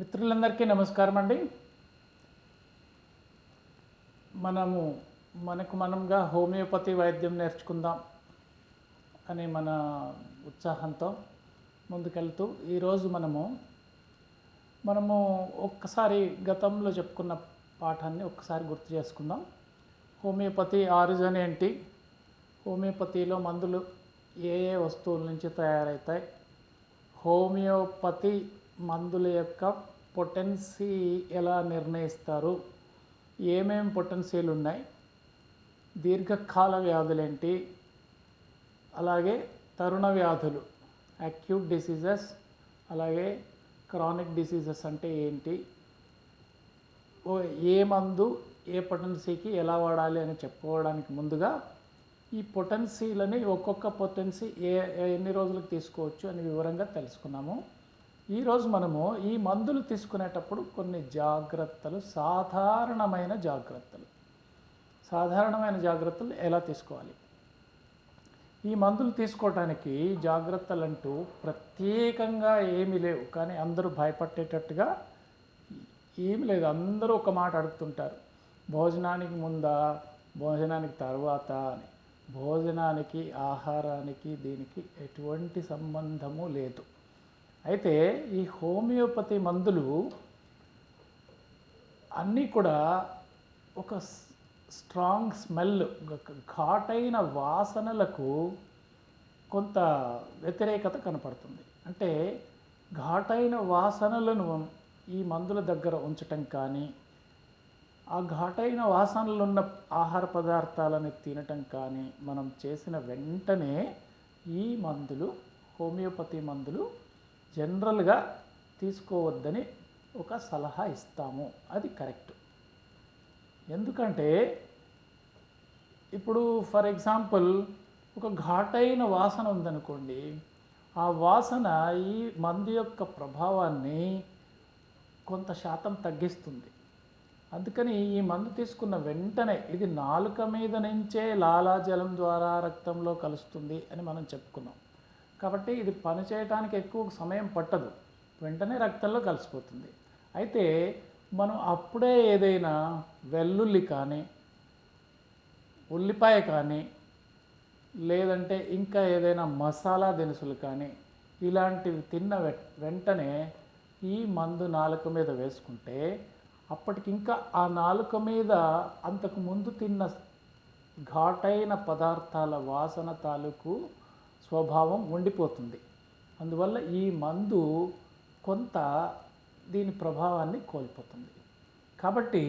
మిత్రులందరికీ నమస్కారం అండి. మనము మనకు మనంగా హోమియోపతి వైద్యం నేర్చుకుందాం అనే మన ఉత్సాహంతో ముందుకెళ్తూ ఈరోజు మనము మనము ఒక్కసారి గతంలో చెప్పుకున్న పాఠాన్ని ఒక్కసారి గుర్తు చేసుకుందాం. హోమియోపతి ఆరిజన్ ఏంటి? హోమియోపతిలో మందులు ఏ ఏ వస్తువుల నుంచి తయారవుతాయి హోమియోపతి మందుల యొక్క పొటెన్సీ ఎలా నిర్ణయిస్తారు? ఏమేం పొటెన్సీలు ఉన్నాయి? దీర్ఘకాల వ్యాధులేంటి? అలాగే తరుణ వ్యాధులు అక్యూట్ డిసీజెస్ అలాగే క్రానిక్ డిసీజెస్ అంటే ఏంటి? ఓ ఏ మందు ఏ పొటెన్సీకి ఎలా వాడాలి అని చెప్పుకోవడానికి ముందుగా ఈ పొటెన్సీలని ఒక్కొక్క పొటెన్సీ ఏ- ఎన్ని రోజులకు తీసుకోవచ్చు అని వివరంగా తెలుసుకున్నాము. ఈరోజు మనము ఈ మందులు తీసుకునేటప్పుడు కొన్ని జాగ్రత్తలు సాధారణమైన జాగ్రత్తలు. సాధారణమైన జాగ్రత్తలు ఎలా తీసుకోవాలి? ఈ మందులు తీసుకోవటానికి జాగ్రత్తలు అంటూ ప్రత్యేకంగా ఏమీ లేవు. కానీ అందరూ భయపట్టేటట్టుగా ఏమి లేదు. అందరూ ఒక మాట అడుగుతుంటారు. భోజనానికి ముందా? భోజనానికి తర్వాత అని. భోజనానికి ఆహారానికి దీనికి ఎటువంటి సంబంధము లేదు. అయితే ఈ హోమియోపతి మందులు అన్నీ కూడా ఒక స్ట్రాంగ్ స్మెల్ ఘాటైన వాసనలకు కొంత వ్యతిరేకత కనపడుతుంది. అంటే ఘాటైన వాసనలను ఈ మందుల దగ్గర ఉంచటం కానీ ఆ ఘాటైన వాసనలు ఉన్న ఆహార పదార్థాలను తినటం కానీ మనం చేసిన వెంటనే ఈ మందులు హోమియోపతి మందులు జనరల్గా తీసుకోవద్దని ఒక సలహా ఇస్తాము. అది కరెక్ట్. ఎందుకంటే ఇప్పుడు ఫర్ ఎగ్జాంపుల్ ఒక ఘాటైన వాసన ఉందనుకోండి ఆ వాసన ఈ మందు యొక్క ప్రభావాన్ని కొంత శాతం తగ్గిస్తుంది. అందుకని ఈ మందు తీసుకున్న వెంటనే ఇది నాలుక మీద నుంచే లాలాజలం ద్వారా రక్తంలో కలుస్తుంది అని మనం చెప్పుకున్నాం. కాబట్టి ఇది పనిచేయడానికి ఎక్కువ సమయం పట్టదు. వెంటనే రక్తంలో కలిసిపోతుంది. అయితే మనం అప్పుడే ఏదైనా వెల్లుల్లి కానీ ఉల్లిపాయ కానీ లేదంటే ఇంకా ఏదైనా మసాలా దినుసులు కానీ ఇలాంటివి తిన్న వె- వెంటనే ఈ మందు నాలుక మీద వేసుకుంటే అప్పటికి ఇంకా ఆ నాలుక మీద అంతకు ముందు తిన్న ఘాటైన పదార్థాల వాసన తాలూకు స్వభావం ఉండిపోతుంది. అందువల్ల ఈ మందు కొంత దీని ప్రభావాన్ని కోల్పోతుంది. కాబట్టి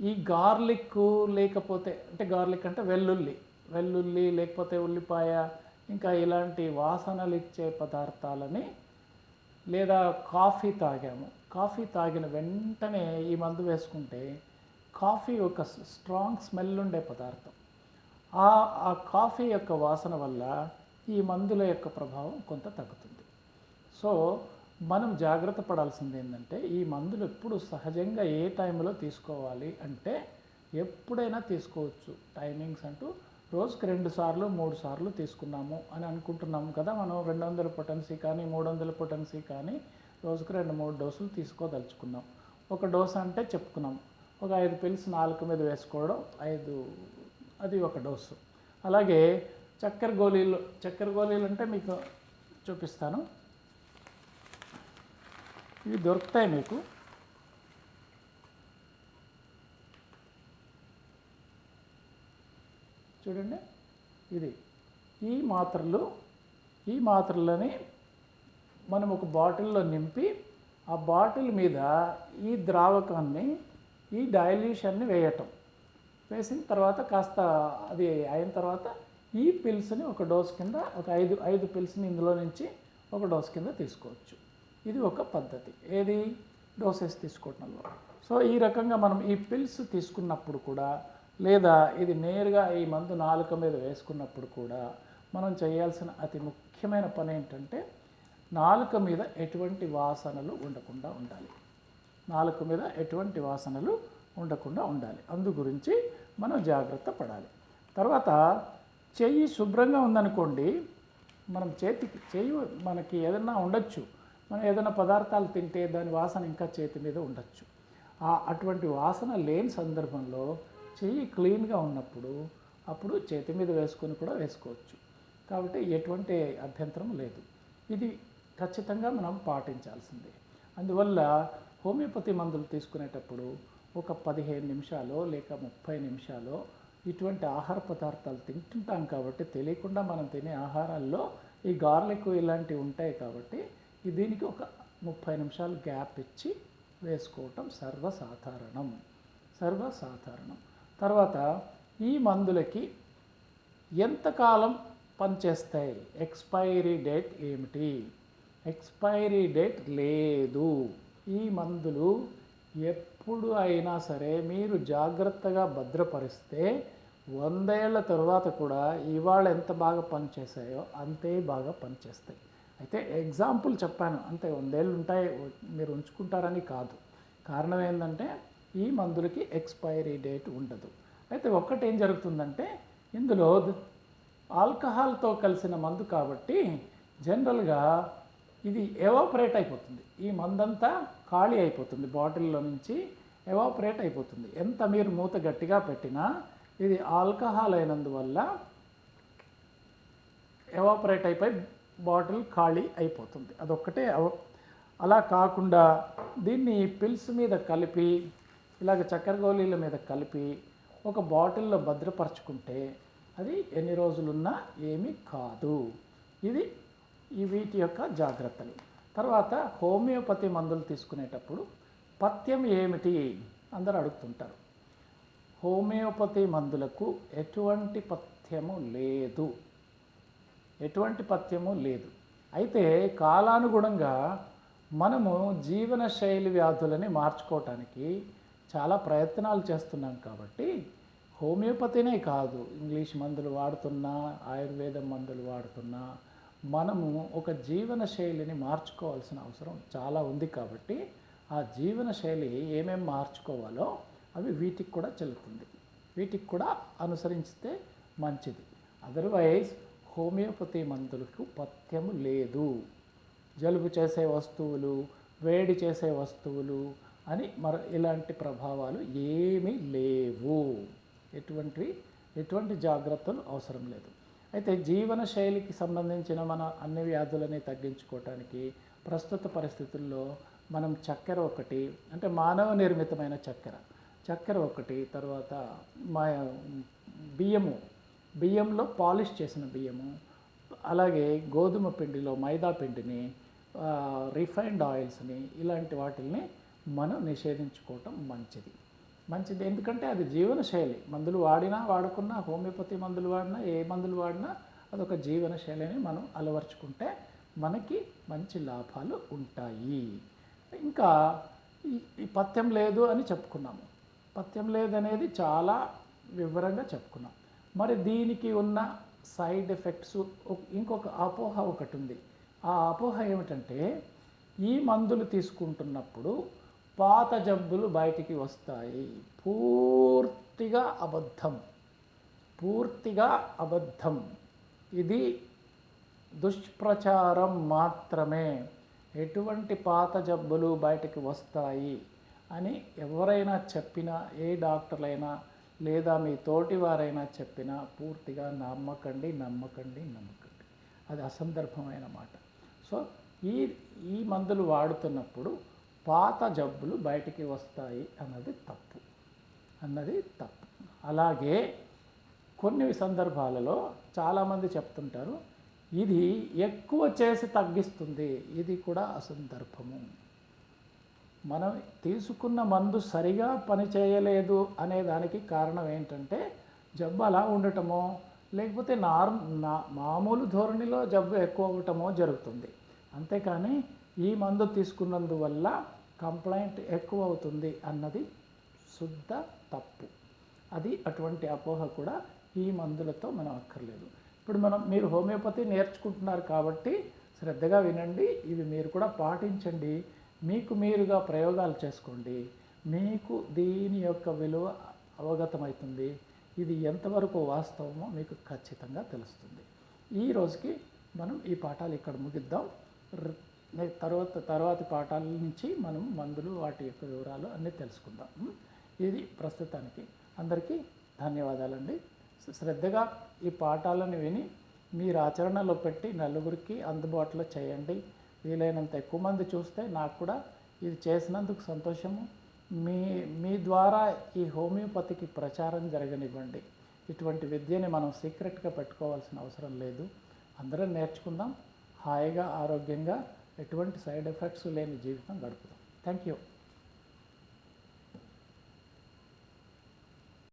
ఈ గార్లిక్ లేకపోతే అంటే గార్లిక్ అంటే వెల్లుల్లి వెల్లుల్లి లేకపోతే ఉల్లిపాయ ఇంకా ఇలాంటి వాసనలు ఇచ్చే పదార్థాలని లేదా కాఫీ తాగాము. కాఫీ తాగిన వెంటనే ఈ మందు వేసుకుంటే కాఫీ ఒక స్ట్రాంగ్ స్మెల్ ఉండే పదార్థం. ఆ ఆ కాఫీ యొక్క వాసన వల్ల ఈ మందుల యొక్క ప్రభావం కొంత తగ్గుతుంది. సో మనం జాగ్రత్త పడాల్సింది ఏంటంటే ఈ మందులు ఎప్పుడు సహజంగా ఏ టైంలో తీసుకోవాలి అంటే ఎప్పుడైనా తీసుకోవచ్చు. టైమింగ్స్ అంటూ రోజుకి రెండు సార్లు మూడు సార్లు తీసుకున్నాము అని అనుకుంటున్నాము కదా మనం. రెండు వందల పొటెన్సీ కానీ మూడు వందల పొటెన్సీ కానీ రోజుకి రెండు మూడు డోసులు తీసుకోదలుచుకున్నాం. ఒక డోస్ అంటే చెప్పుకున్నాం. ఒక ఐదు పిల్స్ నాలుగు మీద వేసుకోవడం ఐదు అది ఒక డోసు. అలాగే చక్కెర గోళీలు చక్కెర గోళీలు అంటే మీకు చూపిస్తాను. ఇవి దొరుకుతాయి మీకు. చూడండి. ఇది ఈ మాత్రలు ఈ మాత్రలని మనం ఒక బాటిల్లో నింపి ఆ బాటిల్ మీద ఈ ద్రావకాన్ని ఈ డైల్యూషన్ని వేయటం. వేసిన తర్వాత కాస్త అది అయిన తర్వాత ఈ పిల్స్ని ఒక డోస్ కింద ఒక ఐదు ఐదు పిల్స్ని ఇందులో నుంచి ఒక డోస్ కింద తీసుకోవచ్చు. ఇది ఒక పద్ధతి. ఏది? డోసెస్ తీసుకోవటంలో. సో ఈ రకంగా మనం ఈ పిల్స్ తీసుకున్నప్పుడు కూడా లేదా ఇది నేరుగా ఈ మందు నాలుక మీద వేసుకున్నప్పుడు కూడా మనం చేయాల్సిన అతి ముఖ్యమైన పని ఏంటంటే నాలుక మీద ఎటువంటి వాసనలు ఉండకుండా ఉండాలి. నాలుక మీద ఎటువంటి వాసనలు ఉండకుండా ఉండాలి. అందు గురించి మనం జాగ్రత్త పడాలి. తర్వాత చెయ్యి శుభ్రంగా ఉందనుకోండి మనం చేతికి చెయ్యి మనకి ఏదన్నా ఉండొచ్చు. మనం ఏదైనా పదార్థాలు తింటే దాని వాసన ఇంకా చేతి మీద ఉండొచ్చు. ఆ అటువంటి వాసన లేని సందర్భంలో చెయ్యి క్లీన్గా ఉన్నప్పుడు అప్పుడు చేతి మీద వేసుకొని కూడా వేసుకోవచ్చు. కాబట్టి ఎటువంటి అభ్యంతరం లేదు. ఇది ఖచ్చితంగా మనం పాటించాల్సిందే. అందువల్ల హోమియోపతి మందులు తీసుకునేటప్పుడు ఒక పదిహేను నిమిషాలు లేక ముప్పై నిమిషాలు ఇటువంటి ఆహార పదార్థాలు తింటుంటాం కాబట్టి తెలియకుండా మనం తినే ఆహారాల్లో ఈ గార్లిక్ ఇలాంటివి ఉంటాయి కాబట్టి దీనికి ఒక ముప్పై నిమిషాలు గ్యాప్ ఇచ్చి వేసుకోవటం సర్వసాధారణం. సర్వసాధారణం. తర్వాత ఈ మందులకి ఎంతకాలం పనిచేస్తాయి? ఎక్స్పైరీ డేట్ ఏమిటి? ఎక్స్పైరీ డేట్ లేదు. ఈ మందులు ఎప్పుడు అయినా సరే మీరు జాగ్రత్తగా భద్రపరిస్తే వందేళ్ళ తర్వాత కూడా ఇవాళ ఎంత బాగా పనిచేసాయో అంతే బాగా పనిచేస్తాయి. అయితే ఎగ్జాంపుల్ చెప్పాను అంతే వందేళ్ళు ఉంటాయి మీరు ఉంచుకుంటారని కాదు. కారణం ఏంటంటే ఈ మందులకి ఎక్స్పైరీ డేట్ ఉండదు. అయితే ఒక్కటి ఏం జరుగుతుందంటే ఇందులో ఆల్కహాల్తో కలిసిన మందు కాబట్టి జనరల్గా ఇది ఎవాపరేట్ అయిపోతుంది. ఈ మందంతా ఖాళీ అయిపోతుంది. బాటిల్లో నుంచి ఎవాపరేట్ అయిపోతుంది. ఎంత మీరు మూత గట్టిగా పెట్టినా ఇది ఆల్కహాల్ అయినందువల్ల ఎవాపరేట్ అయిపోయి బాటిల్ ఖాళీ అయిపోతుంది. అదొక్కటే అవ- అలా కాకుండా దీన్ని పిల్స్ మీద కలిపి ఇలాగ చక్కెర గోళీల మీద కలిపి ఒక బాటిల్లో భద్రపరచుకుంటే అది ఎన్ని రోజులున్నా ఏమీ కాదు. ఇది ఈ వీటి యొక్క జాగ్రత్తలు. తర్వాత హోమియోపతి మందులు తీసుకునేటప్పుడు పథ్యం ఏమిటి అందరు అడుగుతుంటారు. హోమియోపతి మందులకు ఎటువంటి పథ్యము లేదు. ఎటువంటి పథ్యము లేదు. అయితే కాలానుగుణంగా మనము జీవన శైలి వ్యాధులని మార్చుకోవటానికి చాలా ప్రయత్నాలు చేస్తున్నాం కాబట్టి హోమియోపతినే కాదు. ఇంగ్లీష్ మందులు వాడుతున్నా ఆయుర్వేదం మందులు వాడుతున్నా మనము ఒక జీవన శైలిని మార్చుకోవాల్సిన అవసరం చాలా ఉంది కాబట్టి ఆ జీవన శైలి ఏమేమి మార్చుకోవాలో అవి వీటికి కూడా చెల్లుతుంది. వీటికి కూడా అనుసరిస్తే మంచిది. అదర్వైజ్ హోమియోపతి మందులకు పథ్యము లేదు. జలుబు చేసే వస్తువులు వేడి చేసే వస్తువులు అని మర ఇలాంటి ప్రభావాలు ఏమీ లేవు. ఎటువంటివి ఎటువంటి జాగ్రత్తలు అవసరం లేదు. అయితే జీవన శైలికి సంబంధించిన మన అన్ని వ్యాధులని తగ్గించుకోవటానికి ప్రస్తుత పరిస్థితుల్లో మనం చక్కెర ఒకటి అంటే మానవ నిర్మితమైన చక్కెర. చక్కెర ఒకటి తర్వాత మా బియ్యము. బియ్యంలో పాలిష్ చేసిన బియ్యము. అలాగే గోధుమ పిండిలో మైదా పిండిని రిఫైన్డ్ ఆయిల్స్ని ఇలాంటి వాటిల్ని మనం నిషేధించుకోవటం మంచిది. మంచిది. ఎందుకంటే అది జీవన శైలి మందులు వాడినా వాడకున్నా హోమియోపతి మందులు వాడినా ఏ మందులు వాడినా అదొక జీవన శైలిని మనం అలవర్చుకుంటే మనకి మంచి లాభాలు ఉంటాయి. ఇంకా ఈ- పథ్యం లేదు అని చెప్పుకున్నాము. పథ్యం లేదనేది చాలా వివరంగా చెప్పుకున్నాం. మరి దీనికి ఉన్న సైడ్ ఎఫెక్ట్స్ ఇంకొక అపోహ ఒకటి ఉంది. ఆ అపోహ ఏమిటంటే ఈ మందులు తీసుకుంటున్నప్పుడు పాత జబ్బులు బయటికి వస్తాయి. పూర్తిగా అబద్ధం. పూర్తిగా అబద్ధం. ఇది దుష్ప్రచారం మాత్రమే. ఎటువంటి పాత జబ్బులు బయటకు వస్తాయి అని ఎవరైనా చెప్పినా ఏ డాక్టర్లైనా లేదా మీ తోటి వారైనా చెప్పినా పూర్తిగా నమ్మకండి నమ్మకండి నమ్మకండి. అది అసందర్భమైన మాట. సో ఈ ఈ మందులు వాడుతున్నప్పుడు పాత జబ్బులు బయటికి వస్తాయి అన్నది తప్పు. అన్నది తప్పు. అలాగే కొన్ని సందర్భాలలో చాలామంది చెప్తుంటారు ఇది ఎక్కువ చేసి తగ్గిస్తుంది ఇది కూడా అసందర్భము. మనం తీసుకున్న మందు సరిగా పని చేయలేదు అనే దానికి కారణం ఏంటంటే జబ్బు అలా ఉండటమో లేకపోతే నార్ నా మామూలు ధోరణిలో జబ్బు ఎక్కువ అవ్వటమో జరుగుతుంది. అంతేకాని ఈ మందు తీసుకున్నందువల్ల కంప్లైంట్ ఎక్కువ అవుతుంది అన్నది శుద్ధ తప్పు. అది అటువంటి అపోహ కూడా ఈ మందులతో మనం అక్కర్లేదు. ఇప్పుడు మనం మీరు హోమియోపతి నేర్చుకుంటున్నారు కాబట్టి శ్రద్ధగా వినండి ఇవి మీరు కూడా పాటించండి. మీకు మీరుగా ప్రయోగాలు చేసుకోండి. మీకు దీని యొక్క విలువ అవగతమవుతుంది. ఇది ఎంతవరకు వాస్తవమో మీకు ఖచ్చితంగా తెలుస్తుంది. ఈ రోజుకి మనం ఈ పాఠాలు ఇక్కడ ముగిద్దాం. తర్వాత తర్వాతి పాఠాల నుంచి మనం మందులు వాటి యొక్క వివరాలు అన్నీ తెలుసుకుందాం. ఇది ప్రస్తుతానికి. అందరికీ ధన్యవాదాలండి. శ్రద్ధగా ఈ పాఠాలను విని మీరు ఆచరణలో పెట్టి నలుగురికి అందుబాటులో చేయండి. వీలైనంత ఎక్కువ మంది చూస్తే నాకు కూడా ఇది చేసినందుకు సంతోషము. మీ మీ ద్వారా ఈ హోమియోపతికి ప్రచారం జరగనివ్వండి. ఇటువంటి విద్యని మనం సీక్రెట్గా పెట్టుకోవాల్సిన అవసరం లేదు. అందరం నేర్చుకుందాం. హాయిగా ఆరోగ్యంగా ఎటువంటి సైడ్ ఎఫెక్ట్స్ లేని జీవితం గడుపుదాం థ్యాంక్ యూ